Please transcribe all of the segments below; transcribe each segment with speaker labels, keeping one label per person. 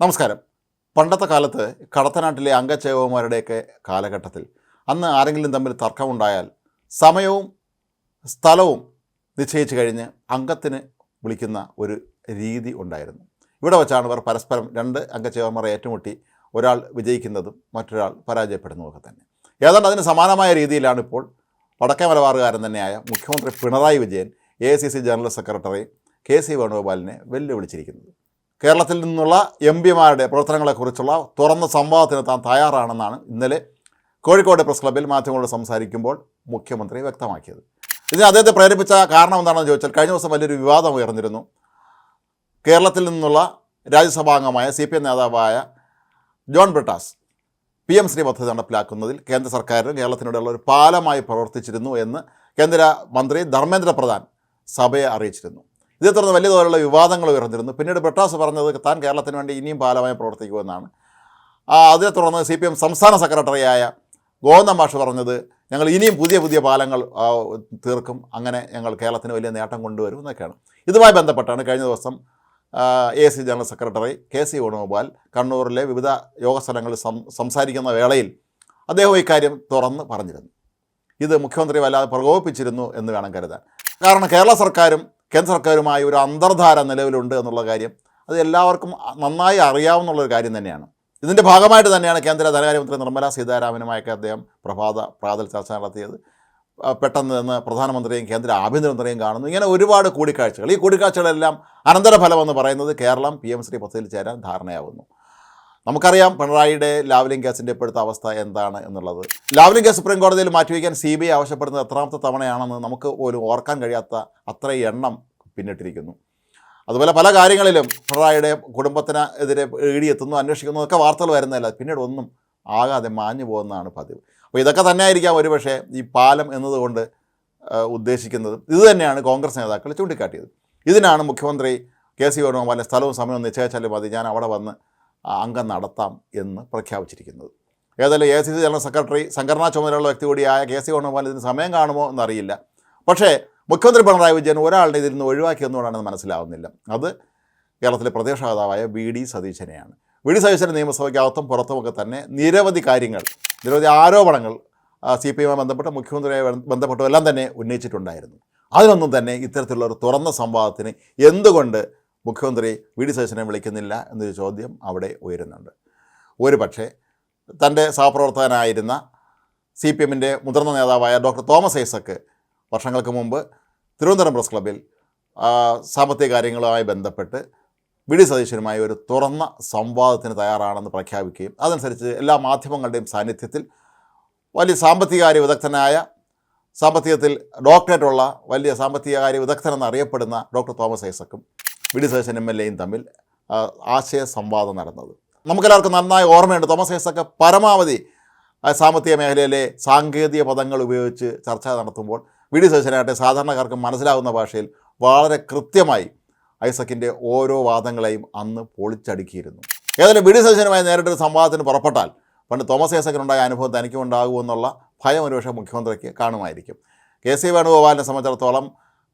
Speaker 1: നമസ്കാരം. പണ്ടത്തെ കാലത്ത് കടത്തനാട്ടിലെ അംഗച്ചേവന്മാരുടെയൊക്കെ കാലഘട്ടത്തിൽ അന്ന് ആരെങ്കിലും തമ്മിൽ തർക്കമുണ്ടായാൽ സമയവും സ്ഥലവും നിശ്ചയിച്ചു കഴിഞ്ഞ് അംഗത്തിന് വിളിക്കുന്ന ഒരു രീതി ഉണ്ടായിരുന്നു. ഇവിടെ വച്ചാണ് ഇവർ പരസ്പരം രണ്ട് അംഗച്ചേവന്മാരെ ഏറ്റുമുട്ടി ഒരാൾ വിജയിക്കുന്നതും മറ്റൊരാൾ പരാജയപ്പെടുന്നതുമൊക്കെ തന്നെ. ഏതാണ്ട് അതിന് സമാനമായ രീതിയിലാണ് ഇപ്പോൾ വടക്കേ മലബാറുകാരൻ തന്നെയായ മുഖ്യമന്ത്രി Pinarayi Vijayan A C C general secretary K C വേണുഗോപാലിനെ വെല്ലുവിളിച്ചിരിക്കുന്നത്. കേരളത്തിൽ നിന്നുള്ള എം പിമാരുടെ പ്രവർത്തനങ്ങളെക്കുറിച്ചുള്ള തുറന്ന സംവാദത്തിന് താൻ തയ്യാറാണെന്നാണ് ഇന്നലെ കോഴിക്കോട് പ്രസ് ക്ലബ്ബിൽ മാധ്യമങ്ങളോട് സംസാരിക്കുമ്പോൾ മുഖ്യമന്ത്രി വ്യക്തമാക്കിയത്. ഇതിന് അദ്ദേഹത്തെ പ്രേരിപ്പിച്ച കാരണം എന്താണെന്ന് ചോദിച്ചാൽ കഴിഞ്ഞ ദിവസം വലിയൊരു വിവാദം ഉയർന്നിരുന്നു. കേരളത്തിൽ നിന്നുള്ള രാജ്യസഭാംഗമായ സി പി എം നേതാവായ John Brittas P M Shri പദ്ധതി നടപ്പിലാക്കുന്നതിൽ കേന്ദ്ര സർക്കാരിന് കേരളത്തിനോടുള്ള ഒരു പാലമായി പ്രവർത്തിച്ചിരുന്നു എന്ന് കേന്ദ്ര മന്ത്രി ധർമ്മേന്ദ്ര പ്രധാൻ സഭയെ അറിയിച്ചിരുന്നു. ഇതേ തുടർന്ന് വലിയ തോതിലുള്ള വിവാദങ്ങൾ ഉയർന്നിരുന്നു. പിന്നീട് ബ്രിട്ടാസ് പറഞ്ഞത് താൻ കേരളത്തിന് വേണ്ടി ഇനിയും പാലമായി പ്രവർത്തിക്കുമെന്നാണ്. അതിനെ തുടർന്ന് സി പി എം സംസ്ഥാന സെക്രട്ടറിയായ ഗോവിന്ദൻ മാഷ് പറഞ്ഞത് ഞങ്ങൾ ഇനിയും പുതിയ പുതിയ പാലങ്ങൾ തീർക്കും. അങ്ങനെ ഞങ്ങൾ കേരളത്തിന് വലിയ നേട്ടം കൊണ്ടുവരും എന്നൊക്കെയാണ്. ഇതുമായി ബന്ധപ്പെട്ടാണ് കഴിഞ്ഞ ദിവസം A C general secretary K C Venugopal കണ്ണൂരിലെ വിവിധ യോഗ സ്ഥലങ്ങളിൽ സം സംസാരിക്കുന്ന വേളയിൽ അദ്ദേഹം ഇക്കാര്യം തുറന്ന് പറഞ്ഞിരുന്നു. ഇത് മുഖ്യമന്ത്രി വല്ലാതെ പ്രകോപിപ്പിച്ചിരുന്നു എന്ന് വേണം കരുതാൻ. കാരണം കേരള സർക്കാരും കേന്ദ്ര സർക്കാരുമായി ഒരു അന്തർധാര നിലവിലുണ്ട് എന്നുള്ള കാര്യം അത് എല്ലാവർക്കും നന്നായി അറിയാവുന്ന ഒരു കാര്യം തന്നെയാണ്. ഇതിന്റെ ഭാഗമായിട്ട് തന്നെയാണ് കേന്ദ്ര ധനകാര്യമന്ത്രി നിർമ്മല സീതാരാമനുമായൊക്കെ അദ്ദേഹം പ്രഭാത പ്രാതൽ ചർച്ച നടത്തിയത്. പെട്ടെന്ന് നിന്ന് പ്രധാനമന്ത്രിയും കേന്ദ്ര ആഭ്യന്തരമന്ത്രിയും കാണുന്നു. ഇങ്ങനെ ഒരുപാട് കൂടിക്കാഴ്ചകൾ. ഈ കൂടിക്കാഴ്ചകളെല്ലാം അനന്തരഫലമെന്ന് പറയുന്നത് കേരളം പി എം ശ്രീ പദ്ധതിയിൽ ചേരാൻ ധാരണയാവുന്നു. നമുക്കറിയാം പിണറായിയുടെ ലാവ്ലിംഗ് കേസിന്റെ ഇപ്പോഴത്തെ അവസ്ഥ എന്താണ് എന്നുള്ളത്. ലാവ്ലിംഗ് കേസ് സുപ്രീം കോടതിയിൽ മാറ്റിവെക്കാൻ സി ബി ഐ ആവശ്യപ്പെടുന്നത് എത്രാമത്തെ തവണയാണെന്ന് നമുക്ക് പോലും ഓർക്കാൻ കഴിയാത്ത അത്ര എണ്ണം പിന്നിട്ടിരിക്കുന്നു. അതുപോലെ പല കാര്യങ്ങളിലും പിണറായിയുടെ കുടുംബത്തിന് എതിരെ ഇടിയെത്തുന്നു അന്വേഷിക്കുന്നു ഒക്കെ വാർത്തകൾ വരുന്നതല്ല. പിന്നീട് ഒന്നും ആകാതെ മാഞ്ഞു പോകുന്നതാണ് പതിവ്. അപ്പോൾ ഇതൊക്കെ തന്നെ ആയിരിക്കാം ഒരുപക്ഷെ ഈ പാലം എന്നതുകൊണ്ട് ഉദ്ദേശിക്കുന്നത്. ഇത് തന്നെയാണ് കോൺഗ്രസ് നേതാക്കൾ ചൂണ്ടിക്കാട്ടിയത്. ഇതിനാണ് മുഖ്യമന്ത്രി കെ സി വേണുഗോപാലിന്റെ സ്ഥലവും സമയവും നിശ്ചയിച്ചാലും മതി. ഞാൻ അവിടെ വന്ന് അംഗം നടത്താം എന്ന് പ്രഖ്യാപിച്ചിരിക്കുന്നത്. ഏതായാലും A C C general secretary സംഘടനാ ചുമതലയുള്ള വ്യക്തി കൂടിയായ കെ സി വേണുഗോപാൽ ഇതിന് സമയം കാണുമോ എന്നറിയില്ല. പക്ഷേ മുഖ്യമന്ത്രി പിണറായി വിജയൻ ഒരാളുടെ ഇതിൽ നിന്ന് ഒഴിവാക്കിയെന്നുകൊണ്ടാണെന്ന് മനസ്സിലാവുന്നില്ല. അത് കേരളത്തിലെ പ്രതിപക്ഷ നേതാവായ വി ഡി സതീശനെയാണ്. വി ഡി സതീശന്റെ നിയമസഭയ്ക്കകത്തും പുറത്തുമൊക്കെ തന്നെ നിരവധി കാര്യങ്ങൾ നിരവധി ആരോപണങ്ങൾ സി പി എമ്മുമായി ബന്ധപ്പെട്ട് മുഖ്യമന്ത്രിയുമായി ബന്ധ- ബന്ധപ്പെട്ടും എല്ലാം തന്നെ ഉന്നയിച്ചിട്ടുണ്ടായിരുന്നു. അതിനൊന്നും തന്നെ ഇത്തരത്തിലുള്ള ഒരു തുറന്ന സംവാദത്തിന് എന്തുകൊണ്ട് മുഖ്യമന്ത്രി വി ഡി വിളിക്കുന്നില്ല എന്നൊരു ചോദ്യം അവിടെ ഉയരുന്നുണ്ട്. ഒരു പക്ഷേ തന്റെ സഹപ്രവർത്തകനായിരുന്ന സി പി എമ്മിന്റെ മുതിർന്ന നേതാവായ ഡോക്ടർ തോമസ് ഐസക്ക് വർഷങ്ങൾക്ക് മുമ്പ് തിരുവനന്തപുരം പ്രസ് ക്ലബ്ബിൽ സാമ്പത്തിക കാര്യങ്ങളുമായി ബന്ധപ്പെട്ട് വി ഡി സതീശനുമായി ഒരു തുറന്ന സംവാദത്തിന് തയ്യാറാണെന്ന് പ്രഖ്യാപിക്കുകയും അതനുസരിച്ച് എല്ലാ മാധ്യമങ്ങളുടെയും സാന്നിധ്യത്തിൽ വലിയ സാമ്പത്തികകാര്യ വിദഗ്ധനായ സാമ്പത്തികത്തിൽ ഡോക്ടറേറ്റുള്ള വലിയ സാമ്പത്തികകാര്യ വിദഗ്ധനെന്ന് അറിയപ്പെടുന്ന ഡോക്ടർ തോമസ് ഐസക്കും വി ഡി എം എൽ എയും തമ്മിൽ ആശയ സംവാദം നടന്നത്. നമുക്കെല്ലാവർക്കും നന്നായി ഓർമ്മയുണ്ട് തോമസ് ഐസക്ക് പരമാവധി സാമ്പത്തിക മേഖലയിലെ സാങ്കേതിക പദങ്ങൾ ഉപയോഗിച്ച് ചർച്ച നടത്തുമ്പോൾ വി ഡി സാധാരണക്കാർക്ക് മനസ്സിലാവുന്ന ഭാഷയിൽ വളരെ കൃത്യമായി ഐസക്കിന്റെ ഓരോ വാദങ്ങളെയും അന്ന് പൊളിച്ചടുക്കിയിരുന്നു. ഏതായാലും വി ഡി നേരിട്ടൊരു സംവാദത്തിന് പുറപ്പെട്ടാൽ പണ്ട് തോമസ് ഐസക്കിനുണ്ടായ അനുഭവം തനിക്കും ഉണ്ടാകുമെന്നുള്ള ഭയം ഒരുപക്ഷെ മുഖ്യമന്ത്രിക്ക് കാണുമായിരിക്കും. കെ സി വേണുഗോപാലിനെ സംബന്ധിച്ചിടത്തോളം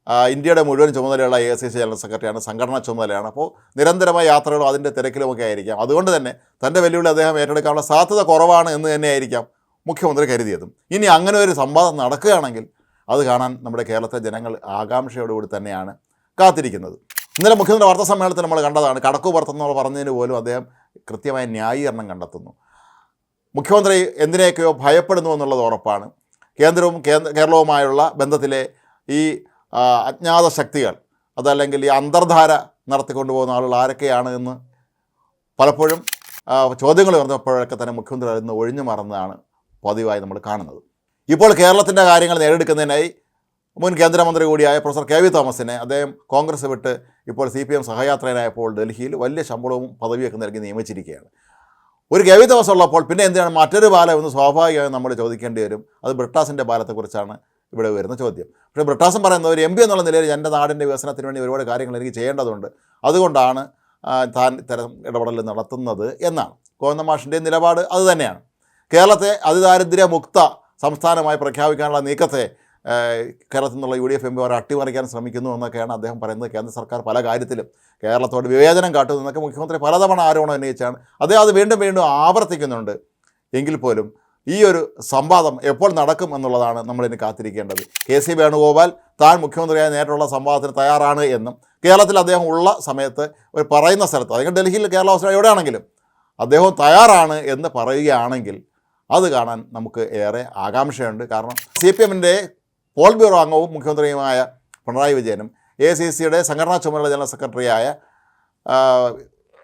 Speaker 1: ഇന്ത്യയുടെ മുഴുവൻ ചുമതലയുള്ള എ സി സി ജനറൽ സെക്രട്ടറിയാണ് സംഘടനാ ചുമതലയാണ്. അപ്പോൾ നിരന്തരമായ യാത്രകളും അതിന്റെ തിരക്കിലുമൊക്കെ ആയിരിക്കാം. അതുകൊണ്ട് തന്നെ തന്റെ വെല്ലുവിളി അദ്ദേഹം ഏറ്റെടുക്കാനുള്ള സാധ്യത കുറവാണ് എന്ന് തന്നെയായിരിക്കാം മുഖ്യമന്ത്രി കരുതിയതും. ഇനി അങ്ങനെ ഒരു സംവാദം നടക്കുകയാണെങ്കിൽ അത് കാണാൻ നമ്മുടെ കേരളത്തെ ജനങ്ങൾ ആകാംക്ഷയോടുകൂടി തന്നെയാണ് കാത്തിരിക്കുന്നത്. ഇന്നലെ മുഖ്യമന്ത്രി വാർത്താ സമ്മേളനത്തിൽ നമ്മൾ കണ്ടതാണ് കടക്കു പുറത്തെന്നുള്ള പറഞ്ഞതിന് പോലും അദ്ദേഹം കൃത്യമായ ന്യായീകരണം കണ്ടെത്തുന്നു. മുഖ്യമന്ത്രി എന്തിനെയൊക്കെയോ ഭയപ്പെടുന്നു എന്നുള്ളത് ഉറപ്പാണ്. കേന്ദ്രവും കേന്ദ്ര കേരളവുമായുള്ള ബന്ധത്തിലെ ഈ അജ്ഞാത ശക്തികൾ അതല്ലെങ്കിൽ ഈ അന്തർധാര നടത്തിക്കൊണ്ടു പോകുന്ന ആളുകൾ ആരൊക്കെയാണ് എന്ന് പലപ്പോഴും ചോദ്യങ്ങൾ വന്നപ്പോഴൊക്കെ തന്നെ മുഖ്യമന്ത്രി അതിൽ ഒഴിഞ്ഞു മറന്നതാണ് പതിവായി നമ്മൾ കാണുന്നത്. ഇപ്പോൾ കേരളത്തിന്റെ കാര്യങ്ങൾ നേടിയെടുക്കുന്നതിനായി മുൻ കേന്ദ്രമന്ത്രി കൂടിയായ പ്രൊഫസർ കെ വി തോമസിനെ അദ്ദേഹം കോൺഗ്രസ് വിട്ട് ഇപ്പോൾ സി പി എം സഹയാത്രയനായപ്പോൾ ഡൽഹിയിൽ വലിയ ശമ്പളവും പദവിയൊക്കെ നൽകി നിയമിച്ചിരിക്കുകയാണ്. ഒരു കെ വി തോമസ് ഉള്ളപ്പോൾ പിന്നെ എന്തിനാണ് മറ്റൊരു ബാലം എന്ന് സ്വാഭാവികമായും നമ്മൾ ചോദിക്കേണ്ടി വരും. അത് ബ്രിട്ടാസിന്റെ പാലത്തെക്കുറിച്ചാണ് ഇവിടെ വരുന്ന ചോദ്യം. പക്ഷേ ബ്രിട്ടാസം പറയുന്നത് ഒരു എം പി എന്നുള്ള നിലയിൽ എന്റെ നാടിന്റെ വികസനത്തിന് വേണ്ടി ഒരുപാട് കാര്യങ്ങൾ എനിക്ക് ചെയ്യേണ്ടതുണ്ട്. അതുകൊണ്ടാണ് താൻ ഇത്തരം ഇടപെടൽ നടത്തുന്നത് എന്നാണ്. കോന്നമാഷിന്റെ നിലപാട് അത് തന്നെയാണ്. കേരളത്തെ അതിദാരിദ്ര്യ മുക്ത സംസ്ഥാനമായി പ്രഖ്യാപിക്കാനുള്ള നീക്കത്തെ കേരളത്തിൽ നിന്നുള്ള യു ഡി എഫ് എം പിമാർ അട്ടിമറിക്കാൻ ശ്രമിക്കുന്നു എന്നൊക്കെയാണ് അദ്ദേഹം പറയുന്നത്. കേന്ദ്ര സർക്കാർ പല കാര്യത്തിലും കേരളത്തോട് വിവേചനം കാട്ടുന്നു എന്നൊക്കെ മുഖ്യമന്ത്രി പലതവണ ആരോപണം ഉന്നയിച്ചാണ്. അദ്ദേഹം അത് വീണ്ടും വീണ്ടും ആവർത്തിക്കുന്നുണ്ട്. എങ്കിൽ പോലും ഈ ഒരു സംവാദം എപ്പോൾ നടക്കും എന്നുള്ളതാണ് നമ്മളിനി കാത്തിരിക്കേണ്ടത്. കെ സി വേണുഗോപാൽ താൻ മുഖ്യമന്ത്രിയായി നേരിട്ടുള്ള സംവാദത്തിന് തയ്യാറാണ് എന്നും കേരളത്തിൽ അദ്ദേഹം ഉള്ള സമയത്ത് ഒരു പറയുന്ന സ്ഥലത്ത് അല്ലെങ്കിൽ ഡൽഹിയിൽ കേരള ഹൗസിൽ എവിടെയാണെങ്കിലും അദ്ദേഹം തയ്യാറാണ് എന്ന് പറയുകയാണെങ്കിൽ അത് കാണാൻ നമുക്ക് ഏറെ ആകാംക്ഷയുണ്ട്. കാരണം സി പി എമ്മിന്റെ പോൾ ബ്യൂറോ അംഗവും മുഖ്യമന്ത്രിയുമായ പിണറായി വിജയനും എ സി സിയുടെ സംഘടനാ ചുമതല ജനറൽ സെക്രട്ടറിയായ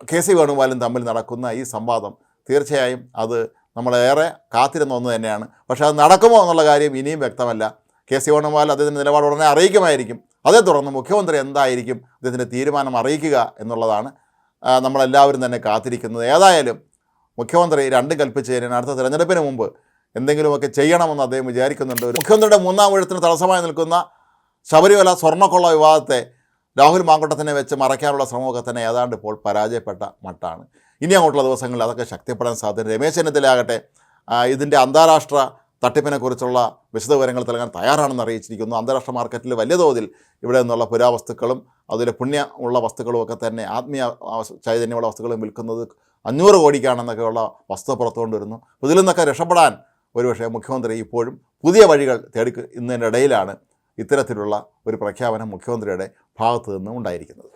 Speaker 1: കെ സി വേണുഗോപാലും തമ്മിൽ നടക്കുന്ന ഈ സംവാദം തീർച്ചയായും അത് നമ്മളേറെ കാത്തിരുന്ന ഒന്ന് തന്നെയാണ്. പക്ഷേ അത് നടക്കുമോ എന്നുള്ള കാര്യം ഇനിയും വ്യക്തമല്ല. കെ സി വേണുഗോപാൽ അദ്ദേഹത്തിന്റെ നിലപാട് ഉടനെ അറിയിക്കുമായിരിക്കും. അതേ തുടർന്ന് മുഖ്യമന്ത്രി എന്തായിരിക്കും അദ്ദേഹത്തിന്റെ തീരുമാനം അറിയിക്കുക എന്നുള്ളതാണ് നമ്മളെല്ലാവരും തന്നെ കാത്തിരിക്കുന്നത്. ഏതായാലും മുഖ്യമന്ത്രി രണ്ടും കൽപ്പിച്ച് കഴിഞ്ഞാൽ അടുത്ത തിരഞ്ഞെടുപ്പിന് മുമ്പ് എന്തെങ്കിലുമൊക്കെ ചെയ്യണമെന്ന് അദ്ദേഹം വിചാരിക്കുന്നുണ്ട്. മുഖ്യമന്ത്രിയുടെ മൂന്നാം ഉഴത്തിന് തടസ്സമായി നിൽക്കുന്ന ശബരിമല സ്വർണക്കൊള്ള വിവാദത്തെ രാഹുൽ മാങ്കുട്ടത്തിനെ വെച്ച് മറയ്ക്കാനുള്ള ശ്രമമൊക്കെ തന്നെ ഏതാണ്ട് ഇപ്പോൾ പരാജയപ്പെട്ട മട്ടാണ്. ഇനി അങ്ങോട്ടുള്ള ദിവസങ്ങളിൽ അതൊക്കെ ശക്തിപ്പെടാൻ സാധ്യത. രമേശ് ചെന്നിത്തലയാകട്ടെ ആ, ഇതിന്റെ അന്താരാഷ്ട്ര തട്ടിപ്പിനെക്കുറിച്ചുള്ള വിശദവിവരങ്ങൾ നൽകാൻ തയ്യാറാണെന്ന് അറിയിച്ചിരിക്കുന്നു. അന്താരാഷ്ട്ര മാർക്കറ്റിൽ വലിയ തോതിൽ ഇവിടെ നിന്നുള്ള പുരാവസ്തുക്കളും അതിലെ പുണ്യ ഉള്ള വസ്തുക്കളും ഒക്കെ തന്നെ ആത്മീയ ചൈതന്യമുള്ള വസ്തുക്കളും വിൽക്കുന്നത് അഞ്ഞൂറ് കോടിക്കാണെന്നൊക്കെയുള്ള വസ്തു പുറത്തുകൊണ്ടുവരുന്നു ഇതിൽ നിന്നൊക്കെ രക്ഷപ്പെടാൻ ഒരുപക്ഷെ മുഖ്യമന്ത്രി ഇപ്പോഴും പുതിയ വഴികൾ തേടി ഇടയിലാണ് ഇത്തരത്തിലുള്ള ഒരു പ്രഖ്യാപനം മുഖ്യമന്ത്രിയുടെ ഭാഗത്തു നിന്നും ഉണ്ടായിരിക്കുന്നത്.